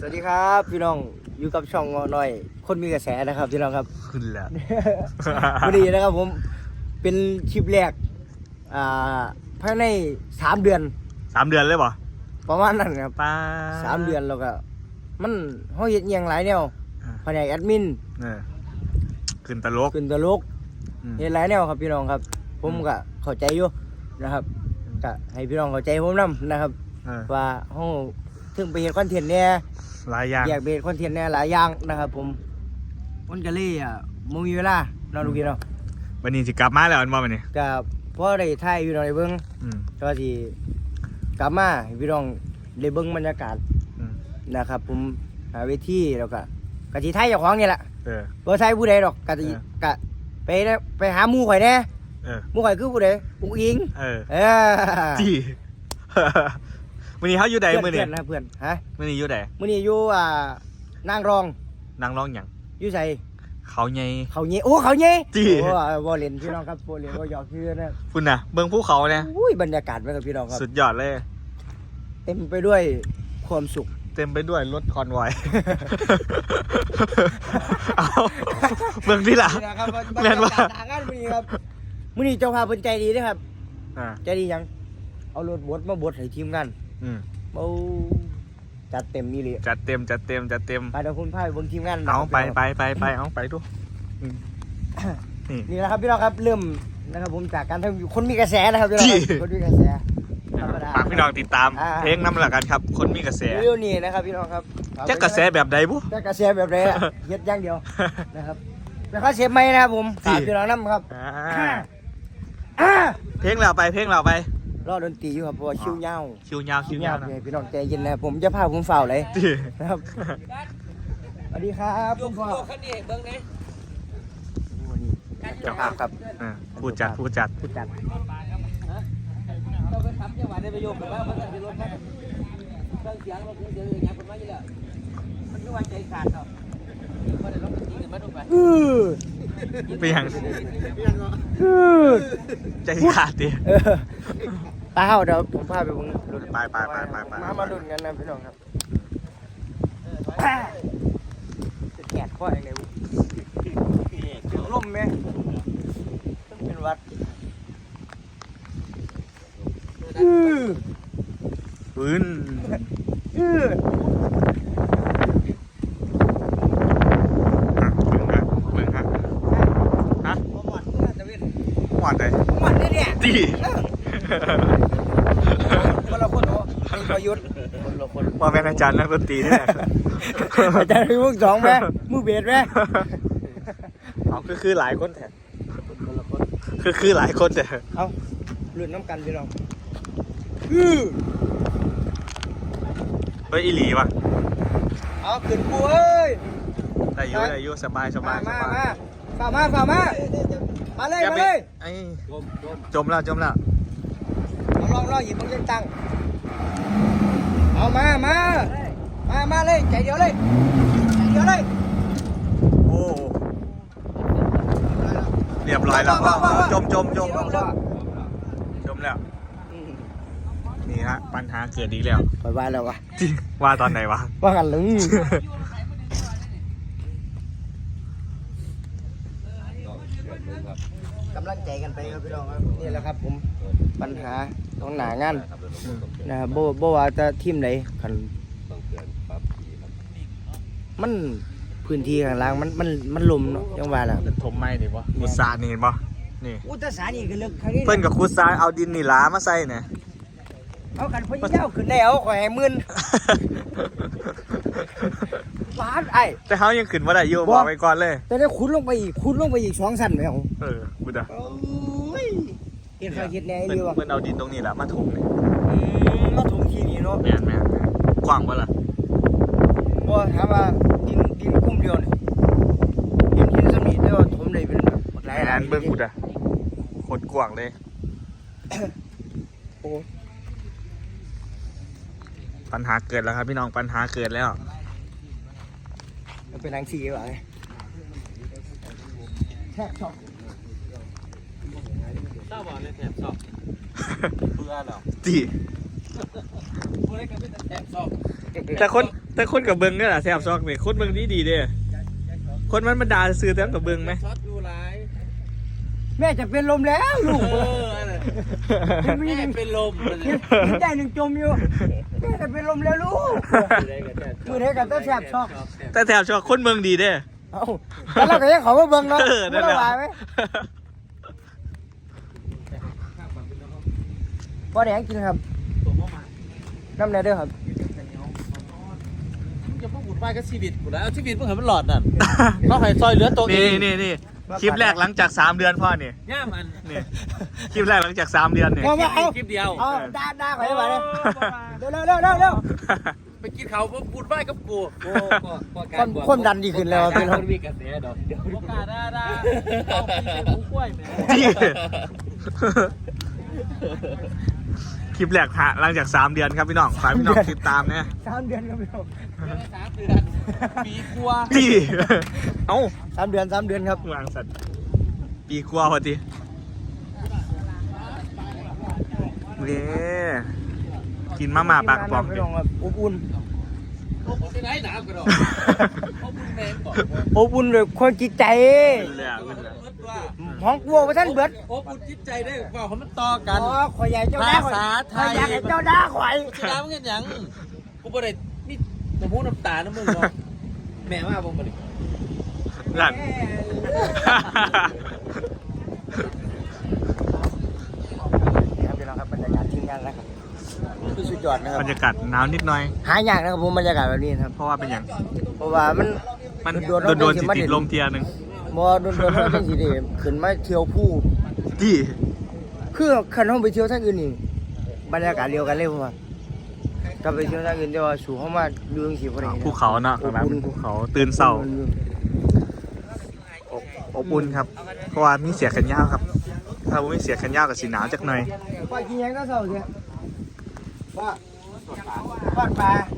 สวัสดีครับพี่น้องอยู่กับช่องงอน้อย คนมีกระแสนะครับพี่น้องครับ ขึ้นแล้ว วันนี้นะครับผมเป็นคลิปแรกอ่าภายในสามเดือนสามเดือนเลยป่ะประมาณนั้นครับป้าสามเดือนแล้วก็มันเขาเห็นอย่างหลายแนวอ่าแผนกแอดมินเออขึ้นตลกขึ้นตลกอืมเห็นหลายแนวครับพี่น้องครับ ผมก็เข้าใจอยู่นะครับก็ให้พี่น้องเข้าใจผมนํนะครับ เออว่าเขา ถึงไปเห็นคอนเทนต์เนี่ยหลายอย่างอยากเบสคอนเทนต์เนี่ยหลายอย่างนะครับผมมันก็เลยอะมึงมีเวลาเนอนดูกินเนาะวันนี้สิกลับมาแล้วอันบ่วันนี้กับพ่อได้ถ่ายอยู่ในเบิ้งอืมก็ที่กลับมาให้พี่น้องได้เบิ้งบรรยากาศอืมนะครับผมหาเวทีแล้วก็กะที่ถ่ายเจ้าของนี่แหละเออ บ่ถ่ายผู้ใดดอกกะที่เออ กะไปนะไปหาหมู่ข่อยแน่เออหมู่ข่อยคือผู้ใดอุ้งอิง เออเออ จี วันนี้เขาอยู่ใดเพื่อนมื้อเพื่นี้อนนะเพื่อนฮะมื้อนี้อยู่ใดมื้อนี้อยู่อ่านางรองนางร้องหยังอยู่ไสเขาใหญ่เขาเย่โอ้เขาเย่จี้โอ้บ่เล่นพี่น้องครับบ่เล่นบ่หยอกคือนะคุณน่ะเบิ่งภูเขาเนี่ยอุ้ยบรรยากาศไว้กับพี่น้องครับสุดยอดเลย เต็มไปด้วยความสุข เต็มไปด้วยรถคอนไวอยเอาเบิ่งที่ล่ะนี่นะครับแม่นว่าบรรยากาศหางานมื้อนี้ครับมื้อนี้เจ้าภาพเพิ่นใจดีเด้อครับอ่าใจดีหยัง เอารถบดมาบดให้ทีมงาน อืมเอาจัดเต็มนี่เลยจัดเต็มจัดเต็มจัดเต็มไปเดี๋ยวคุณพาไปเบิ่งทีมงานเอาไปนะครับไปไปไปเอาไปดูอืมนี่นี่แหละครับพี่น้องครับเริ่มนะครับผมจากการทำอยู่คนมีกระแสนะครับพี่น้องครับจี้คนมีกระแสธรรมดาฝากพี่น้องติดตามอ่าเพลงน้ำละกันครับ คนมีกระแสเร็วๆนี้นะครับพี่น้องครับจะกระแสแบบใดบุจะกระแสแบบไหนอะเฮ็ดอย่างเดียวนะครับแล้วก็เสียบไม้นะครับผมฝากจี้พี่น้องนํครับอ่าอ่าเพลงเราไปเพลงเราไป รอดนตรีอยู่ครับเพราะว่าคิวยาวคิวยาวคิวยาวนะเนี่ยพี่น้องใจเย็นนะครับผมจะพาผมเฝ้าเลยที่นะครับสวัสดีครับคุณพ่อคันนี้เบิ่งนะวันนี้เจ้าภาพครับอ่าพูดจัดพูดจัดผู้จัดเราไปทำจังหวะได้ประโยชน์แบบว่ามันจะรถมันเครื่องเสียงรถเครื่องเสียงอย่างเงี้ยคนมาอยู่แล้วมันคือว่าใจขาดเนาะมันได้รถจริงๆมาดูไปอือไปยังอือใจขาดดิ เออไปเฮาเดี๋ยวผมพาไปเบิ่งรถไปไปไปไปไป มามาลุ้นกันนะพี่น้องครับจะแกดข้อยังไงบุถึงลมไหมต้องเป็นวัดอือปืน อืออะเบิ่งฮะเบิ่งฮะฮะ ผมหวัดเนี่ยจะเป็น หวานเลย ผมหวัดเนี่ยเนี่ย ตี คนละคนโอ้ไอ้ ประยุทธ์คนละคนว่าเป็นอาจารย์นักดนตรีนี่แหละอาจารย์มีพวกสองไหมมือเบสไหมเอาคือคือหลายคนแท้คนละคนคือคือหลายคนแต่เอาเลื่อนน้ำกันพี่น้องอือเฮ้ยอีหลีว่ะเอาขึ้นกูเอ้ยได้อยุ่ได้อยุ่สบายสบามายสมาบายมาฝ่ามาฝ่ามามาเลยอย่ามาไปเลยไอ้จมแล้วจมแล้วเอาลองลองหยิบมึงเล่นตังค์ เอามามามามาเลยใจเดียวเลยใจเดียวเลยโอ้เรียบร้อยแล้วจมจมจมจมแล้วนี่ฮะปัญหาเกิดอีกแล้วคอยว่าแล้ววะจริงว่าตอนไหนวะว่ากันลึง กำลังใจกันไปครับพี่น้องครับนี่แหละครับผมปัญหาของหนางานนะครับโบโบว่าจะทีมไหนคันมันพื้นที่ข้างล่างมันมันมันลมเนาะยังว่าล่ะเป็นถมไม่ดิวะคุดซานี่เห็นปะนี่อุตสาหนี่คือเลือกครั้งนี้เพิ่นกับคุดซาเอาดินนี่ล้ามาใส่เนี่ยเอากันพะเจ้าขึ้นได้เอาข่อยให้หมื่น บาทไอ้แต่เขายังขึ้นมาได้อยู่บอกไปก่อนเลย แต่ได้ขุดลงไปอีกขุดลงไปอีกสองสั้นไหมของเออกูจะโอ้ยเห็นใครคิดแน่เพิ่นดีวะเพิ่นเอาดินตรงนี้แหละมาถมเนี่ยอืมมาถมทีนี้เนาะแม่นแม่นแม่นกว้างปะล่ะบ่ถามว่าดินดินกุ้มเดียวนี่ดินดินสมีแต่ว่าถมได้เป็นแบบหลายแม่ล้านนเบิ่งกูจะโคตรกว้างเลยโอ้ปัญหาเกิดแล้วครับพี่น้องปัญหาเกิดแล้ว มันเป็นทางสีว่ะไงแทบช็อกเจ้าบอกเลยแถบสอบเพื่อหรอจีผู้เล่นกันเป็นแถบสอบแต่คนแต่คนกับเบิงเนี่ยแหละแซ่บซอกนี่คนเบิงดีดีๆเด้คนมันบรรดาซื้อแต่กับเบิงไหมช็อตดูหลายแม่จะเป็นลมแล้วลูกเอออะไร แม่เป็นลมเลยยังใจหนึ่งจมอยู่แม่จะเป็นลมแล้วลูกมือเทกับต้นแสบชอบแต่แถบชอบคนเมืองดีเด้เอ้าแล้วเราก็ยังขอมาเบิ่งเนาะเออนั่นแหละบ่ว่าไหมบ่ได้หยังกินครับน้ำแน่เด้อครับจะพูดบุญไปก็ชีวิตกูแล้วชีวิตมึงเห็นมันหลอดนั่นเขาให้ซอยเหลือตัวเอนี่งนี่นี่ คลิปแรกหลังจากสามเดือนพ่อนี่ย่ามันนี่คลิปแรกหลังจากสามเดือนเนี่ยว่าว่าเอาคลิปเดียวเอาด่าด่าข่อยให้มาเลยเร็วเร็วเร็วเร็วเร็วไปกินเขาพวกบุญไหว้กับกูความความดันดีขึ้นแล้วพี่น้องมีกระแสดอกเดี๋ยวโอกาสได้ได้เอาพี่เป็นผู้กล้วยแม่ที่ คลิปแรกฮะหลังจากสามเดือนครับพี่น้องฝากพี่น้องติดตามนะสามเดือนครับพี่น้องสามเดือนปีกลัวที่เอ้าสามเดือนสามเดือนครับวางสัตว์ปีกว่าพอดีนี่กินมาม่าปลากระป๋องพี่ดิน้องครับอบอุ่นโอ้โหที่ไหนหนาวกระดอกโอ้บุญแมงบอกอบอุ่นด้วยความจิตใจ ขึ้นเลยอะขึ้นเลยเบิดว่าห้องกลัวว่าท่านเบิดโอ้บุญจิตใจได้ว่าเขามันต่อกัน อ๋อข่อยใหญ่เจ้าด่าข่อยภาษาไทย ข่อยอยากให้เจ้าด่าข่อยจะน้ำเงินยังกูบ่ได้นี่น้ำมูน้ำตาน้ำมึงเนาะแม่ว่าบ่บ่ได้นั่นนี่ครับพี่น้องครับบรรยากาศทีมงานนะครับคือสุดยอดนะครับบรรยากาศหนาวนิดหน่อย หายากนะครับผมบรรยากาศแบบนี้นะครับ เพราะว่าเป็นอย่างเพราะว่ามันมันโดนโดนๆโดนมันติดสิติดมาลมเทียหนึง มอโดนโดนแล้วจังสิเด้ขึ้นมาเที่ยวผู้ที่คือคันห้องไปเที่ยวทางอื่นนี่บรรยากาศเดียวกันเลยผมว่าก็ไปเที่ยวทางอื่นแต่ว่าสู่เข้ามาดูจังซี่บ่ได้ภูเขาเนาะข้างหลังเป็นภูเขาตื่นเศร้าอบอบอุ่นครับ เพราะว่ามีเสียขันยาวครับ ถ้าบ่มีเสียขันยาวกับสีหนาวจักหน่อยว่ากินหยังก็เศร้าเสียว่าทอดปลาโอ้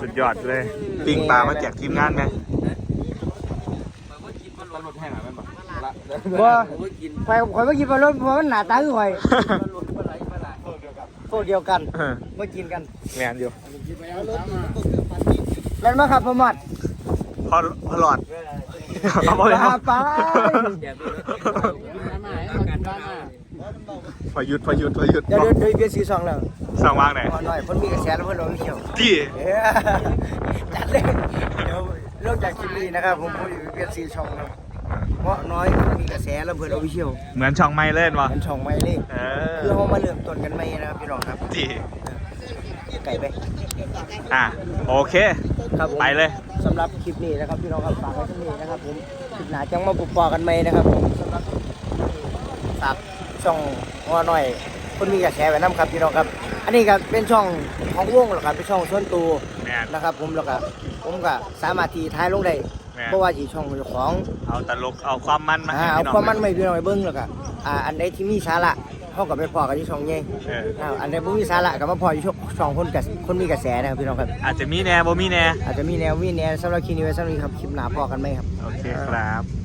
สุดยอดเลยปิ้งปลามาแจกทีมงานไหมบ่โอ้ยกินไปข่อยบ่กินปลารสเพราะมันหน้าตาคือข่อยพวกเดียวกันเออบ่กินกันแมนอยู่แม่นบ่ครับพ่อมอดพอพอหลอดเอาไปปลาปลา พอหยุดพอหยุดพอหยุดเดี๋ยวเดี๋ยวเดี๋ยวเปลี่ยนสีสองแล้วสั่งวางไหนพอหน่อยคนมีกระแสแล้วเพิ่นลงเขียวที่เอ้ยจัดเลยเดี๋ยวเริ่มจากคลิปนี้นะครับผมผมจะเปลี่ยนสีช่องครับเพราะน้อยคนมีกระแสแล้วเพิ่นลงเขียวเหมือนช่องไม่เล่นวะมันช่องใหม่เลยเออคือเฮามาเริ่มต้นกันใหม่นะครับพี่น้องครับที่ไก่ไปอะโอเคครับผมไปเลยสำหรับคลิปนี้นะครับพี่น้องครับฝากไว้ที่นี่นะครับผมคลิปหน้าจังมาปุกปอกันไหมนะครับผมสำหรับฝาก ช่องหัวหน่อยคนมีกระแสไว้น้ำครับพี่น้องครับ อันนี้ก็เป็นช่องของวงหรอกครับเป็นช่องส่วนตัวแมน นะครับ ผมแล้วก็ผมก็สามารถที่ท้ายลงได้แม่ เพราะว่าที่ช่องเจ้าของ เอาตลกเอาความมันมาให้อ่าเอาพี่น้องความมันไม่พี่น้องไปเบิ้งแล้วก็อ่าอันใดที่มีสาระเขาก็ไปพอกันที่ช่องใหญ่เอออ่าอันใดบ่มีสาระก็มาพออยู่ช่องคนกับคนมีกระแสนะครับพี่น้องครับ อาจจะมีแน่บ่มีแน่อาจจะมีแนวมีแนวสำหรับคลิปนี้ไว้สำหรับนี้ครับคลิปหน้าพอกันไหมครับ โอเคครับ